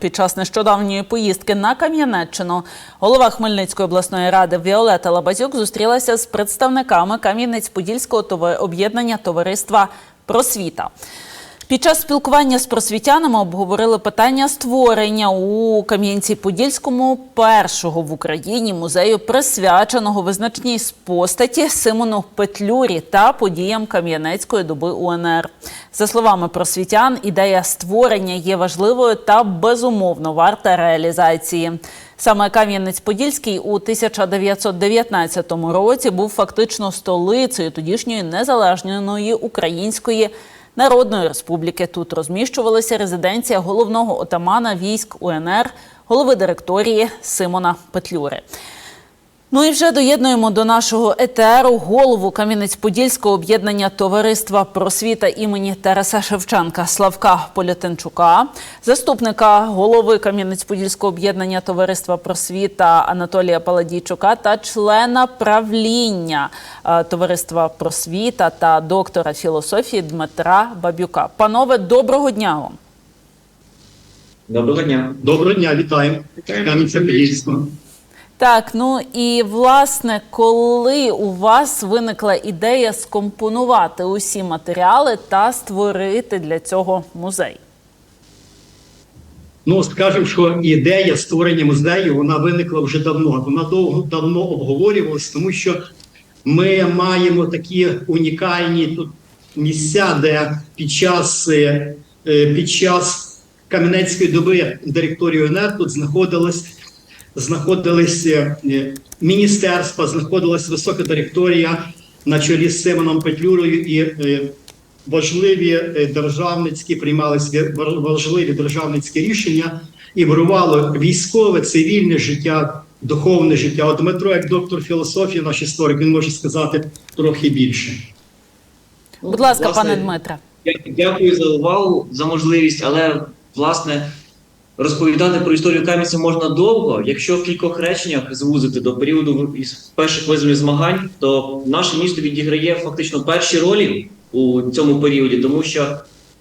Під час нещодавньої поїздки на Кам'янеччину голова Хмельницької обласної ради Віолета Лабазюк зустрілася з представниками Кам'янець-Подільського об'єднання товариства Просвіта. Під час спілкування з просвітянами обговорили питання створення у Кам'янці-Подільському першого в Україні музею, присвяченого визначній постаті Симону Петлюрі та подіям Кам'янецької доби УНР. За словами просвітян, ідея створення є важливою та безумовно варта реалізації. Саме Кам'янець-Подільський у 1919 році був фактично столицею тодішньої незалежної української Народної республіки. Тут розміщувалася резиденція головного отамана військ УНР, голови директорії Симона Петлюри. Ну і вже доєднуємо до нашого етеру голову Кам'янець-Подільського об'єднання товариства просвіта імені Тараса Шевченка Славка Полятинчука, заступника голови Кам'янець-Подільського об'єднання товариства просвіта Анатолія Паладійчука та члена правління е, товариства просвіта та доктора філософії Дмитра Бабюка. Панове, доброго дня вам. Доброго дня. Доброго дня, вітаємо. Кам'янця-Подільського. Так, ну і власне, коли у вас виникла ідея скомпонувати усі матеріали та створити для цього музей? Ну, скажемо, що ідея створення музею вона виникла вже давно. Вона довго давно обговорювалась, тому що ми маємо такі унікальні тут місця, де під час, е, під час Кам'янецької доби директорії УНР тут знаходилось, знаходились е, міністерства, знаходилась висока директорія на чолі з Симоном Петлюрою і е, важливі е, державницькі приймалися важливі державницькі рішення і вирувало військове, цивільне життя, духовне життя. От Дмитро, як доктор філософії, наш історик, він може сказати трохи більше. Будь ласка, Власне, пане Дмитре. Дякую за увагу, за можливість, але власне розповідати про історію Кам'янця можна довго. Якщо в кількох реченнях звузити до періоду із перших визвольних змагань, то наше місто відіграє фактично перші ролі у цьому періоді, тому що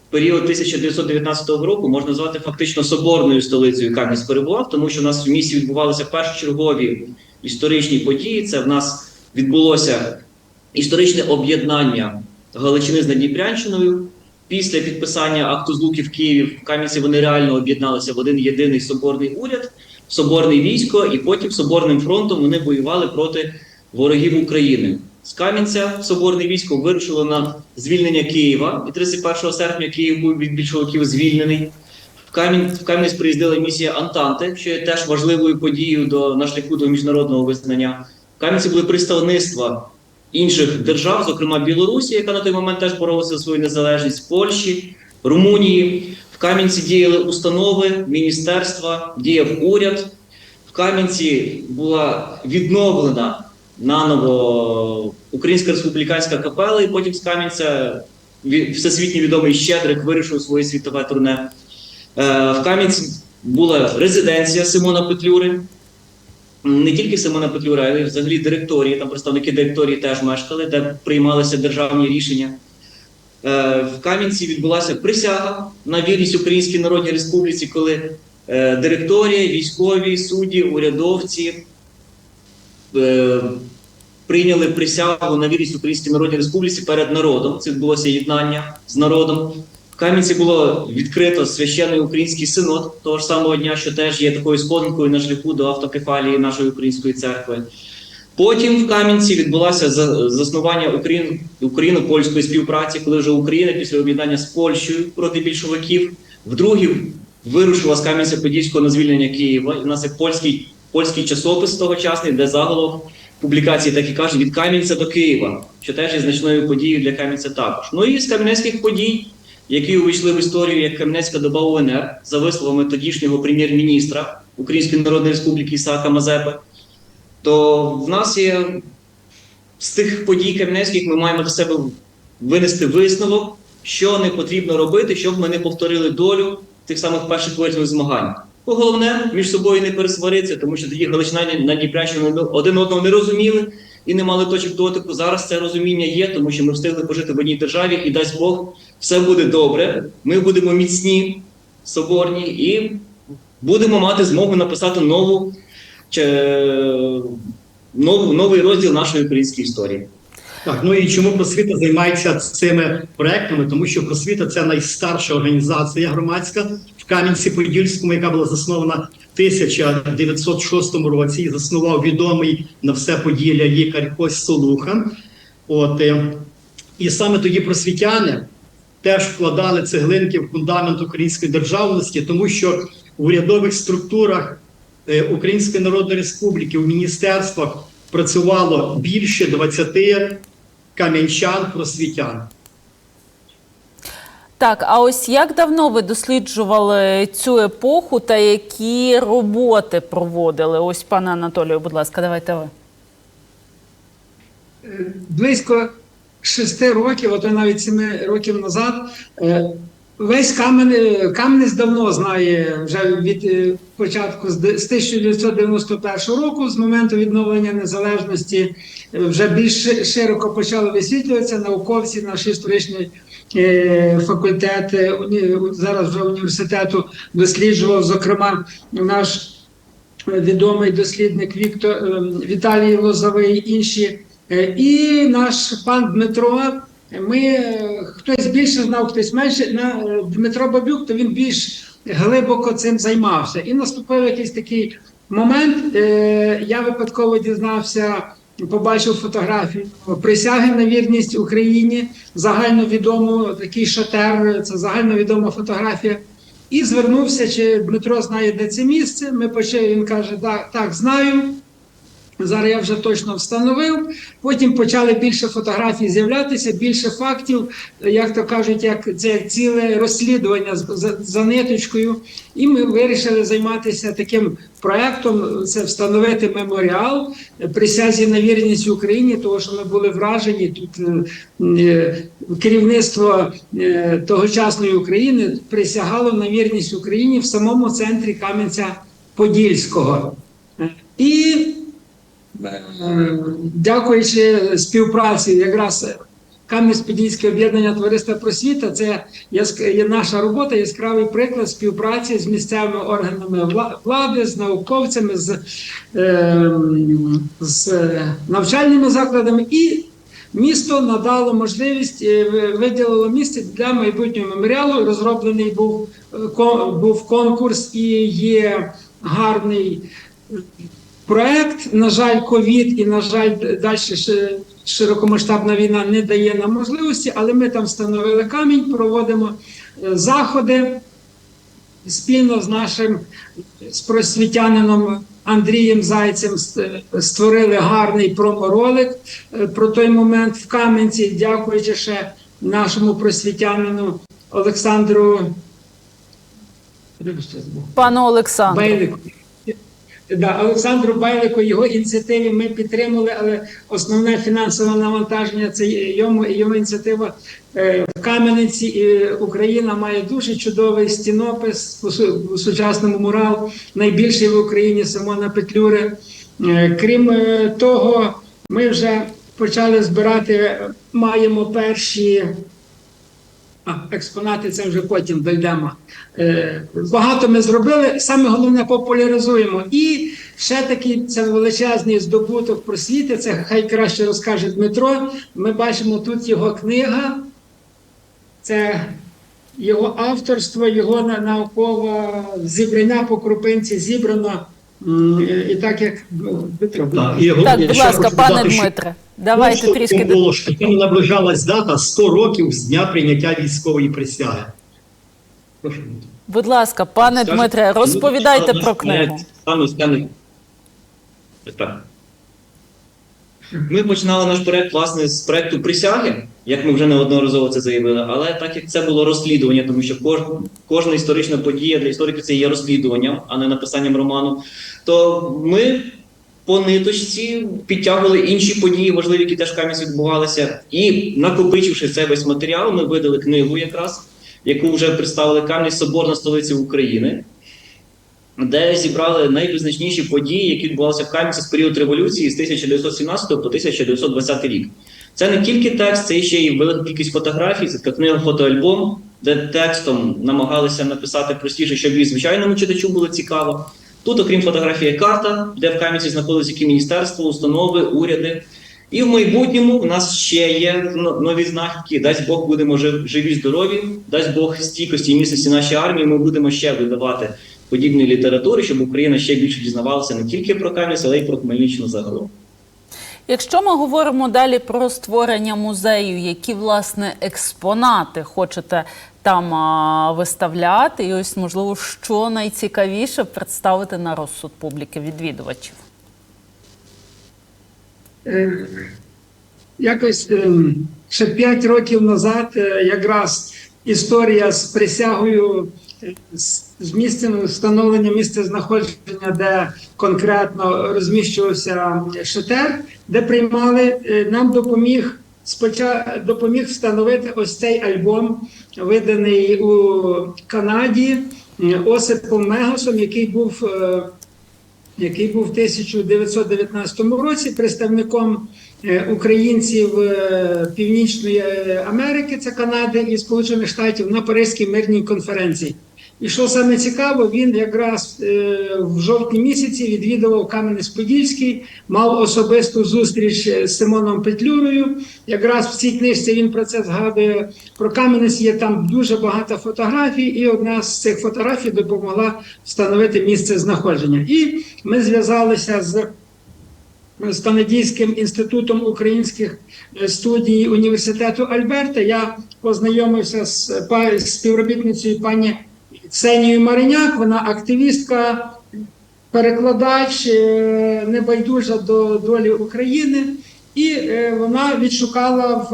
період 1919 року можна назвати фактично соборною столицею Кам'янець перебував, тому що в нас в місті відбувалися першочергові історичні події. Це в нас відбулося історичне об'єднання Галичини з Надніпрянщиною. Після підписання акту злуки в Києві в Кам'янці вони реально об'єдналися в один єдиний соборний уряд, соборне військо, і потім соборним фронтом вони воювали проти ворогів України. З Кам'янця соборне військо вирушило на звільнення Києва, і 31 серпня Київ був від більшовиків звільнений. В Кам'ян в Кам'янець приїздила місія Антанти, що є теж важливою подією до на шляху до міжнародного визнання. В Кам'янці були представництва інших держав, зокрема Білорусі, яка на той момент теж боролася за свою незалежність, Польщі, Румунії. В Кам'янці діяли установи, міністерства, діяв уряд. В Кам'янці була відновлена наново Українська республіканська капела, і потім з Кам'янця ві- всесвітньо відомий Щедрик вирішив своє світове турне. Е, В Кам'янці була резиденція Симона Петлюри. Не тільки Симона Петлюра, а й взагалі директорії, там представники директорії теж мешкали, де приймалися державні рішення. Е, В Кам'янці відбулася присяга на вірність Українській Народній Республіці, коли е, директорія, військові, судді, урядовці е, прийняли присягу на вірність Українській Народній Республіці перед народом. Це відбулося єднання з народом. В Кам'янці було відкрито священний український синод того ж самого дня, що теж є такою сходинкою на шляху до автокефалії нашої української церкви. Потім в Кам'янці відбулося за- заснування Україн, Україно-польської співпраці, коли вже Україна після об'єднання з Польщею проти більшовиків вдруге вирушила з Кам'янця-Подільського на звільнення Києва. В нас є польський, польський часопис тогочасний, де заголовок публікації так і каже від Кам'янця до Києва, що теж є значною подією для Кам'янця також. Ну і з кам'янецьких подій, які увійшли в історію як Кам'янецька доба УНР, за висловами тодішнього прем'єр-міністра Української Народної Республіки Ісаака Мазепи, то в нас є з тих подій кам'янецьких ми маємо до себе винести висновок, що не потрібно робити, щоб ми не повторили долю тих самих перших визвольних змагань. Головне між собою не пересваритися, тому що тоді Галичина на Дніпрянщині один одного не розуміли і не мали точок дотику. Зараз це розуміння є, тому що ми встигли пожити в одній державі, і дасть Бог, все буде добре. Ми будемо міцні, соборні і будемо мати змогу написати нову, чи, нову новий розділ нашої української історії. Так, ну і чому просвіта займається цими проектами? Тому що просвіта це найстарша організація громадська Кам'янці-Подільському, яка була заснована в 1906 році. І заснував відомий на все Поділля лікар Кость Солухан. От е, і саме тоді просвітяни теж вкладали цеглинки в фундамент української державності, тому що в урядових структурах е, Української Народної Республіки в міністерствах працювало більше 20 кам'янчан просвітян. Так, а ось як давно ви досліджували цю епоху та які роботи проводили? Ось, пане Анатолію, будь ласка, давайте ви. близько шести років, а то навіть семи років назад, е, весь Кам'ян, Кам'янець давно знає вже від е, початку з 1991 року, з моменту відновлення незалежності, е, вже більш широко почали висвітлюватися науковці, наш історичний е, факультет, е, зараз вже університету досліджував, зокрема, наш відомий дослідник Віктор е, Віталій Лозовий, інші. Е, І наш пан Дмитро. Ми е, хтось більше знав, хтось менше. На е, Дмитро Бабюк, то він більш глибоко цим займався. І наступив якийсь такий момент. е, Я випадково дізнався, побачив фотографію присяги на вірність Україні. Загальновідому такий шатер. Це загальновідома фотографія. І звернувся, чи Дмитро знає, де це місце. Ми почали, він каже, так, так, знаю. Зараз я вже точно встановив. Потім почали більше фотографій з'являтися, більше фактів, як то кажуть, як це як ціле розслідування за, за ниточкою. І ми вирішили займатися таким проектом: це встановити меморіал присязі на вірність Україні, тому що ми були вражені тут. е, е, Керівництво е, тогочасної України присягало на вірність Україні в самому центрі Кам'янця-Подільського. Е, І Е, дякуючи співпраці, якраз Кам'янець-Подільське об'єднання товариства просвіта, це є наша робота, яскравий приклад співпраці з місцевими органами влади, з науковцями, з, е, з навчальними закладами. І місто надало можливість, е, виділило місце для майбутнього меморіалу. Розроблений був, е, був конкурс і є гарний проект. На жаль, ковід і на жаль, далі широкомасштабна війна не дає нам можливості, але ми там встановили камінь, проводимо е, заходи спільно з нашим з просвітянином Андрієм Зайцем створили гарний проморолик е, про той момент в Кам'янці, дякуючи ще нашому просвітянину Олександру. Пане Олександре. Байлику. Да, Олександру Байлику його ініціативі ми підтримали, але основне фінансове навантаження це йому його ініціатива е, в Кам'янці. І Україна має дуже чудовий стінопис у сучасному мурал, найбільший в Україні Симона Петлюри. Е, Крім е, того, ми вже почали збирати, маємо перші а, експонати це вже потім дійдемо. Е, багато ми зробили. Саме головне популяризуємо. І ще такий це величезний здобуток просвіти. Це хай краще розкаже Дмитро. Ми бачимо тут його книга. Це його авторство, його на- наукове зібрання по крупинці зібрано. І так як ну, Дмитро, будь ласка. І Так, будь ласка, пане Дмитре, давайте просто трішки. що там наближалась дата 100 років з дня прийняття військової присяги. Прошу. Будь ласка, пане Скажете, Дмитре, ну, розповідайте про книгу. Так. Ми починали наш проект власне з проекту присяги, як ми вже неодноразово це заявили. Але так як це було розслідування, тому що кож, кожна історична подія для істориків це є розслідуванням, а не написанням роману, то ми по ниточці підтягували інші події, важливі, які теж Кам'янці відбувалися. І накопичивши цей весь матеріал, ми видали книгу якраз, яку вже представили Кам'янець Соборна столиця України де зібрали найвизначніші події, які відбувалися в Кам'янці з період революції з 1917 по 1920 рік. Це не тільки текст, це ще й велика кількість фотографій, це книга фотоальбом, де текстом намагалися написати простіше, щоб і звичайному читачу було цікаво. Тут, окрім фотографії, карта, де в Кам'янці знаходилися які міністерства, установи, уряди. І в майбутньому в нас ще є нові знахідки. Дасть Бог будемо жив- живі, здорові, дасть Бог стійкості і міцності нашій армії. Ми будемо ще видавати подібної літератури, щоб Україна ще більше дізнавалася не тільки про Кам'янець, але й про Хмельниччину загалом. Якщо ми говоримо далі про створення музею, які власне експонати хочете там а, виставляти, і ось можливо, що найцікавіше представити на розсуд публіки відвідувачів. Е, Якось ем, ще 5 років назад е, якраз історія з присягою е, з місцем встановлення місця знаходження, де конкретно розміщувався шатер, де приймали, е, нам допоміг спочатку допоміг встановити ось цей альбом, виданий у Канаді Осипом Мегасом, який був. е, який був в 1919 році представником е, українців е, Північної Америки, це Канади і Сполучених Штатів на Паризькій мирній конференції. І що саме цікаво, він якраз е, в жовтні місяці відвідував Кам'янець-Подільський, мав особисту зустріч е, з Симоном Петлюрою. Якраз в цій книжці він про це згадує. Про Кам'янець є там дуже багато фотографій, і одна з цих фотографій допомогла встановити місце знаходження. І ми зв'язалися з з Канадійським інститутом українських е, студій університету Альберта. Я познайомився з співробітницею пані Ксенією Мариняк. Вона активістка, перекладач, е, небайдужа до долі України, і е, вона відшукала в,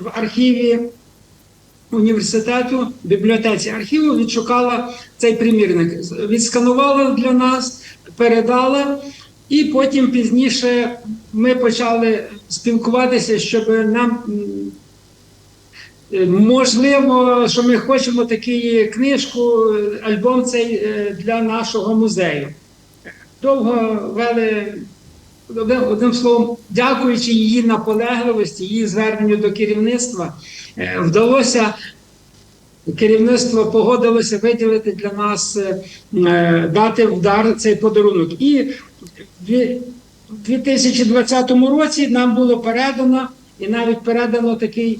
в архіві університету, бібліотеці архіву, відшукала цей примірник, відсканувала для нас, передала. І потім пізніше ми почали спілкуватися, щоб нам можливо, що ми хочемо таку книжку, е, альбом цей е, для нашого музею. Довго вели одним, одним словом, дякуючи її наполегливості, її зверненню до керівництва, е, вдалося. Керівництво погодилося виділити для нас, е, е, дати в дар цей подарунок. І в 2020 році нам було передано, і навіть передано такий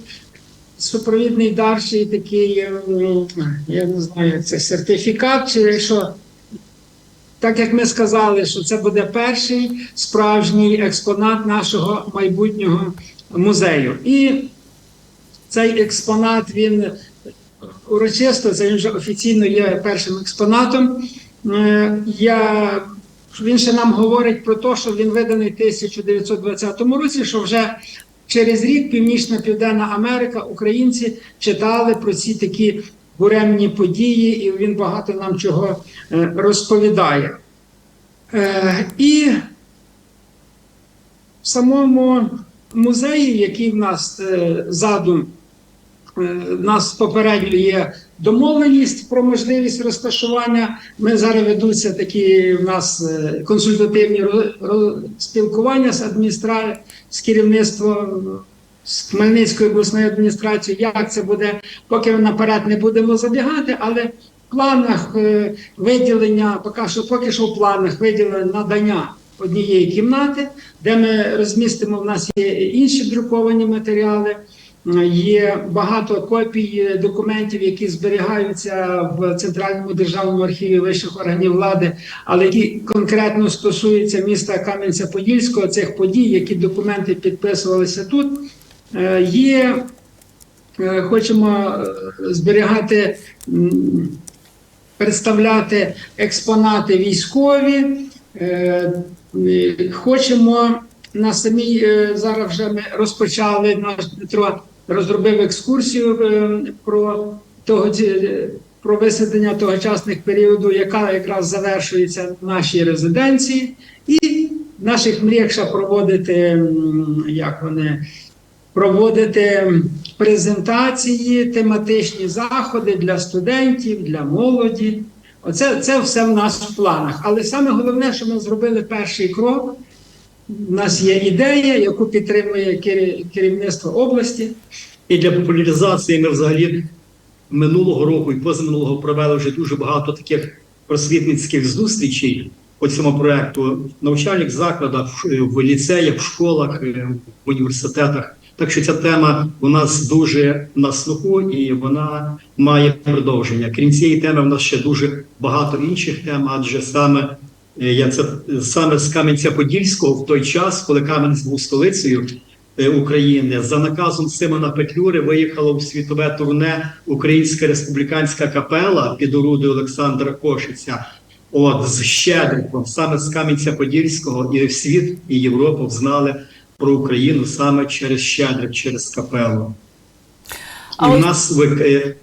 супровідний дар, ще й такий, ем, я не знаю, це сертифікат, чи що. Так як ми сказали, що це буде перший справжній експонат нашого майбутнього музею. І цей експонат він урочисто, це він вже офіційно є першим експонатом. Е, Я, він ще нам говорить про те, що він виданий в 1920 році, що вже через рік Північна Південна Америка, українці читали про ці такі буремні події, і він багато нам чого е, розповідає. Е, І в самому музеї, який в нас е, задум, в нас попередньо є домовленість про можливість розташування. Ми зараз ведуться такі в нас е, консультативні спілкування з адміністра... з керівництвом з Хмельницької обласної адміністрації. Як це буде, поки наперед не будемо забігати, але в планах е, виділення, поки що, поки що в планах виділення надання однієї кімнати, де ми розмістимо. В нас є інші друковані матеріали. Є багато копій документів, які зберігаються в Центральному державному архіві вищих органів влади, але які конкретно стосуються міста Кам'янця-Подільського, цих подій, які документи підписувалися тут. Е, Є, е, хочемо е, зберігати, представляти експонати військові. Хочемо на самій зараз вже ми розпочали наш Дмитро розробив екскурсію е, про того ці- про висвітлення тогочасних періоду, яка якраз завершується в нашій резиденції, і в наших мріях ще проводити як вони проводити презентації, тематичні заходи для студентів, для молоді. Оце це все в нас в планах. Але саме головне, що ми зробили перший крок. У нас є ідея, яку підтримує кері- керівництво області. І для популяризації ми взагалі минулого року і позаминулого провели вже дуже багато таких просвітницьких зустрічей по цьому проекту в навчальних закладах, в- ліцеях, в школах, е, в університетах. Так що ця тема у нас дуже на слуху і вона має продовження. Крім цієї теми, в нас ще дуже багато інших тем, адже саме я це саме з Кам'янця-Подільського в той час, коли Кам'янець був столицею е, України, за наказом Симона Петлюри виїхала у світове турне Українська республіканська капела під орудою Олександра Кошиця. От з Щедриком, саме з Кам'янця-Подільського, і світ і Європу знали про Україну саме через Щедрик, через капелу. А і в нас ви- е,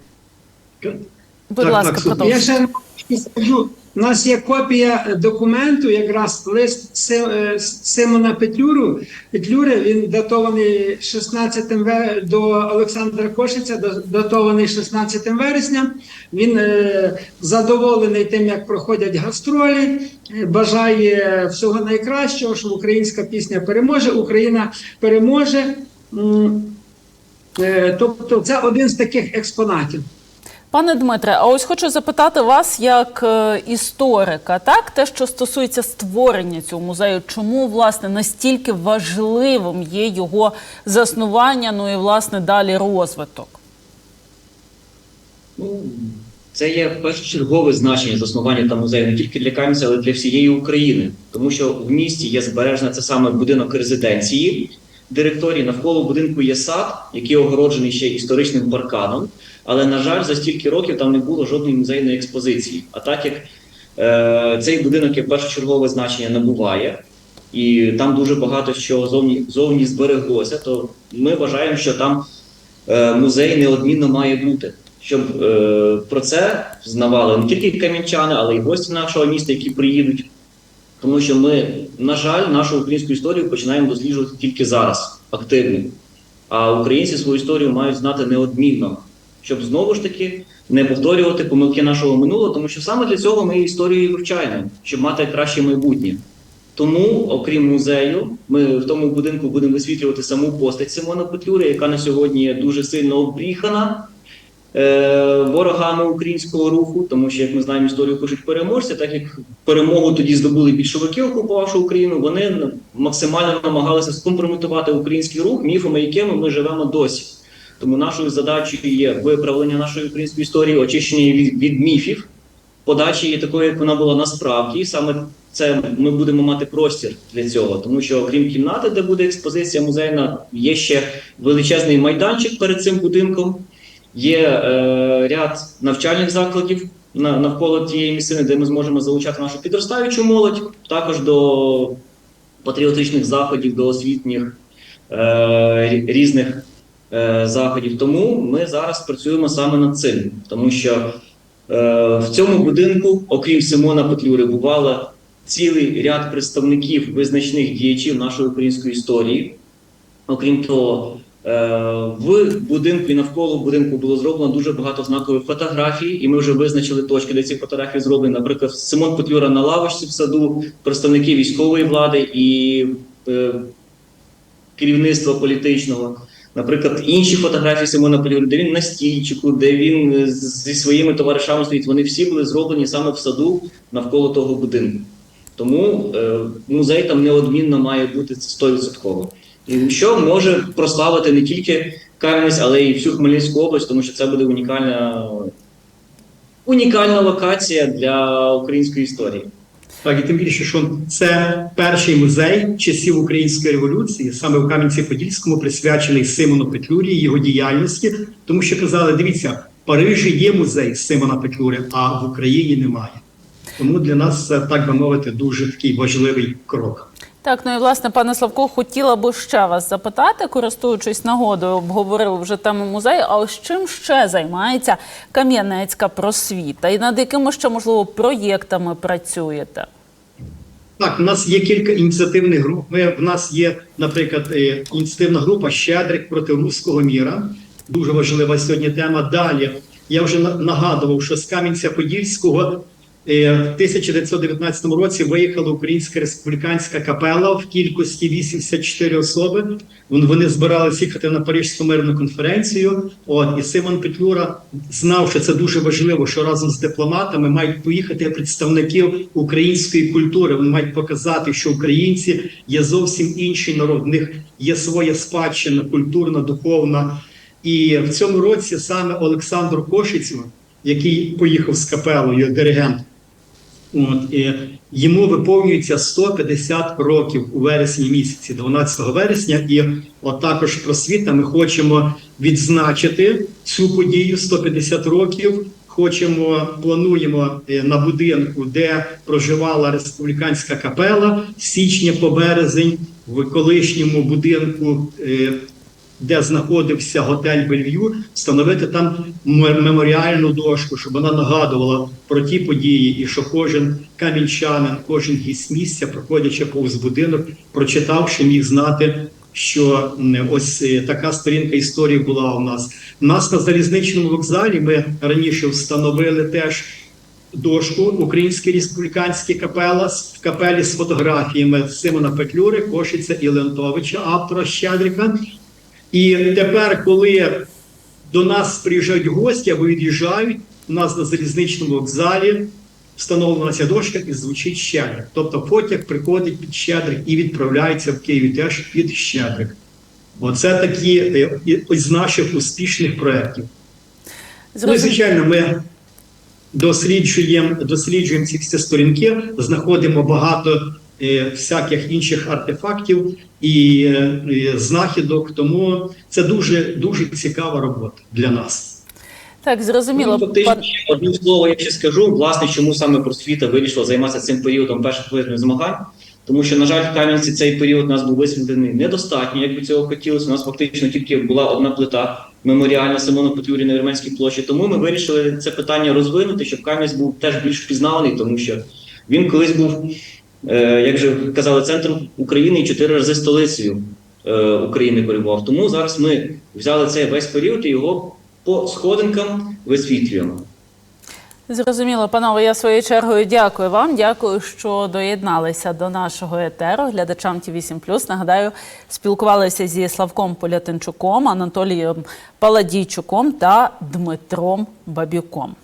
Будь Так, ласка, так, Я ще скажу, у нас є копія документу, якраз лист е, Симона Петлюру. Петлюри, він датований 16 ве- до Олександра Кошиця, да- датований 16 вересня. Він е, задоволений тим, як проходять гастролі, е, бажає всього найкращого, що українська пісня переможе, Україна переможе. Е, Тобто, це один з таких експонатів. Пане Дмитре, а ось хочу запитати вас як е, історика, так те, що стосується створення цього музею, чому власне настільки важливим є його заснування, ну і власне далі розвиток? Ну, це є першочергове значення заснування та музею не тільки для Кам'янця, але й для всієї України. Тому що в місті є збережена це саме будинок резиденції директорії. Навколо будинку є сад, який огороджений ще історичним парканом. Але, на жаль, за стільки років там не було жодної музейної експозиції. А так як е, цей будинок є першочергове значення набуває, і там дуже багато що зовні, зовні збереглося, то ми вважаємо, що там е, музей неодмінно має бути. Щоб е, про це знавали не тільки кам'янчани, але й гості нашого міста, які приїдуть. Тому що ми, на жаль, нашу українську історію починаємо досліджувати тільки зараз, активно. А українці свою історію мають знати неодмінно, щоб знову ж таки не повторювати помилки нашого минулого, тому що саме для цього ми історію вивчаємо, щоб мати краще майбутнє. Тому, окрім музею, ми в тому будинку будемо висвітлювати саму постать Симона Петлюри, яка на сьогодні є дуже сильно обріхана е, ворогами українського руху, тому що, як ми знаємо, історію пишуть переможці, так як перемогу тоді здобули більшовики, окупувавши Україну, вони максимально намагалися скомпрометувати український рух, міфами, якими ми живемо досі. Тому нашою задачею є виправлення нашої української історії, очищення від, від міфів, подача її такою, як вона була насправді. Саме це ми будемо мати простір для цього, тому що окрім кімнати, де буде експозиція музейна, є ще величезний майданчик перед цим будинком. Є е, ряд навчальних закладів на, навколо тієї місцини, де ми зможемо залучати нашу підростаючу молодь, також до патріотичних заходів, до освітніх е, різних заходів. Тому ми зараз працюємо саме над цим, тому що е, в цьому будинку, окрім Симона Петлюри, бувало цілий ряд представників визначних діячів нашої української історії. Окрім того, е, в будинку і навколо будинку було зроблено дуже багато знакових фотографій, і ми вже визначили точки, де ці фотографії зроблені. Наприклад, Симон Петлюра на лавочці в саду, представники військової влади і е, керівництва політичного. Наприклад, інші фотографії Симона Петлюри, де він на стільчику, де він е, зі своїми товаришами стоїть, вони всі були зроблені саме в саду навколо того будинку. Тому е, музей там неодмінно має бути 100%. І що може прославити не тільки Кам'янець, але й всю Хмельницьку область, тому що це буде унікальна, унікальна локація для української історії. Так, і тим більше, що це перший музей часів української революції, саме в Кам'янці-Подільському, присвячений Симону Петлюрі його діяльності, тому що казали: дивіться, в Парижі є музей Симона Петлюри, а в Україні немає. Тому для нас це так би мовити дуже такий важливий крок. Так, ну і власне, пане Славко, хотіла би ще вас запитати, користуючись нагодою, обговорили вже тему музею. А ось чим ще займається Кам'янецька просвіта? І над якими ще можливо проєктами працюєте? Так, у нас є кілька ініціативних груп. Ми, в нас є, наприклад, е, ініціативна група Щедрик проти руського міра. Дуже важлива сьогодні тема. Далі я вже нагадував, що з Кам'янця-Подільського В 1919 році виїхала Українська республіканська капела в кількості 84 особи. Вони збиралися їхати на Парижську мирну конференцію. От і Симон Петлюра знав, що це дуже важливо, що разом з дипломатами мають поїхати представників української культури. Вони мають показати, що українці є зовсім інший народ. В них є своя спадщина, культурна, духовна. І в цьому році саме Олександр Кошицьма, який поїхав з капелою, диригент, От, і йому виповнюється 150 років у вересні місяці, 12 вересня, і от також просвіта ми хочемо відзначити цю подію 150 років. Хочемо, плануємо е, на будинку, де проживала республіканська капела січня по березень в колишньому будинку. Де знаходився готель Бельв'ю, встановити там меморіальну дошку, щоб вона нагадувала про ті події, і що кожен камінчанин, кожен гість місця, проходячи повз будинок, прочитавши, міг знати, що ось е, така сторінка історії була у нас. У нас на залізничному вокзалі ми раніше встановили теж. Дошку Українській республіканській капела в капелі з фотографіями Симона Петлюри, Кошиця і Леонтовича, автора Щедрика. І тепер, коли до нас приїжджають гості або від'їжджають, у нас на залізничному вокзалі встановлена дошка і звучить щедрик. Тобто потяг приходить під щедрик і відправляється в Києві теж під щедрик. Оце такі е, з наших успішних проєктів. Ну звичайно, ми досліджуємо, досліджуємо ці всі сторінки, знаходимо багато всяких інших артефактів і, е, і знахідок. Тому це дуже дуже цікава робота для нас. Так, зрозуміло. Ну, фактично, Пан- одним словом, я ще скажу, власне, чому саме просвіта вирішила займатися цим періодом перших визнаних змагань. Тому що, на жаль, в Кам'янці цей період у нас був висвітлений недостатньо, як би цього хотілося. У нас фактично тільки була одна плита меморіальна Симону Петлюрі на Вірменській площі. Тому ми вирішили це питання розвинути, щоб Кам'янець був теж більш впізнаваний, тому що він колись був, е, як вже казали, центром України і чотири рази столицею е, України перебував. Тому зараз ми взяли цей весь період і його по сходинкам висвітлюємо. Зрозуміло, панове. Я своєю чергою дякую вам. Дякую, що доєдналися до нашого етеру. Глядачам ті 8 Нагадаю, спілкувалися зі Славком Полятинчуком, Анатолієм Паладійчуком та Дмитром Бабюком.